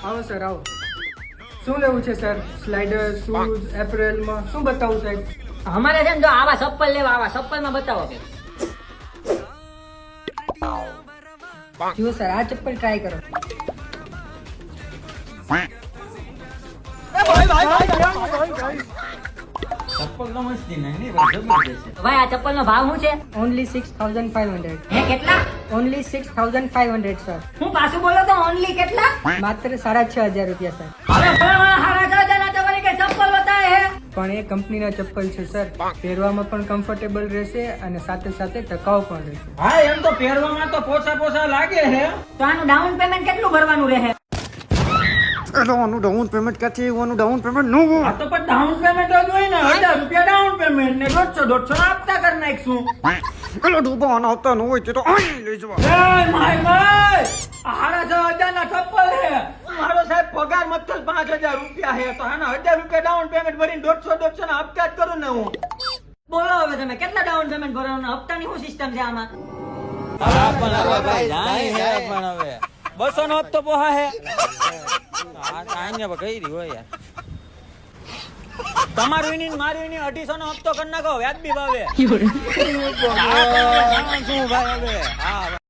આવો સર આવો શું લેવું છે સર સ્લાઇડર શૂઝ એપ્રિલમાં શું બતાવું સાહેબ અમારે છે ને જો આવા ચપ્પલ લેવા આવા ચપ્પલમાં બતાવો કે જો સર આ ચપ્પલ ટ્રાય કરો ચપ્પલ તો મસ્તી નહીં નહીં પણ જબરદસ્ત છે. ભાઈ આ ચપ્પલનો ભાવ શું છે? Only six thousand five hundred હે કેટલા? Only six thousand five hundred sir હું પાછું બોલો તો ઓનલી કેટલા? માત્ર સાડા છ હજાર રૂપિયા સર હવે છ તમારી કઈ ચપ્પલ બતાવે હે પણ એ કંપનીના ચપ્પલ છે સર પહેરવામાં પણ કમ્ફર્ટેબલ રહેશે અને સાથે સાથે ટકાઉ પણ રહેશે. હા એમ તો પહેરવામાં તો પોસા પોસા લાગે છે. તો આનું ડાઉન પેમેન્ટ કેટલું ભરવાનું રહે? એટલે ડાઉન પેમેન્ટ ક્યાંથી આવ્યું? ડાઉન પેમેન્ટનું આ તો પણ ડાઉન પેમેન્ટ જ હોય ને. હજાર રૂપિયા ડાઉન પેમેન્ટ ને દોઢસો દોઢસો આપતા હપ્તા કરી નાખશું. પેલો ડૂબા આના આવતા ન હોય તે તો અહીં લઈ જવા. એ માય માય હાડા છ હજાર ના ચપ્પલ હે મારો સાહેબ પગાર મતલબ પાંચ હજાર રૂપિયા હે તો આના હજાર રૂપિયા ડાઉન પેમેન્ટ ભરીને દોઢસો દોઢસો ના હપ્તા જ કરું ને હું. બોલો હવે તમે કેટલા ડાઉન પેમેન્ટ ભરવાનું હપ્તાની શું સિસ્ટમ છે આમાં? બસો નો હપ્તો પોહા હે કઈ રી હોય યાર. તમારું એની ને મારું એની અઢીસો નો હપ્તો કરી નાખો વ્યાજબી ભાવે. શું ભાઈ હવે હા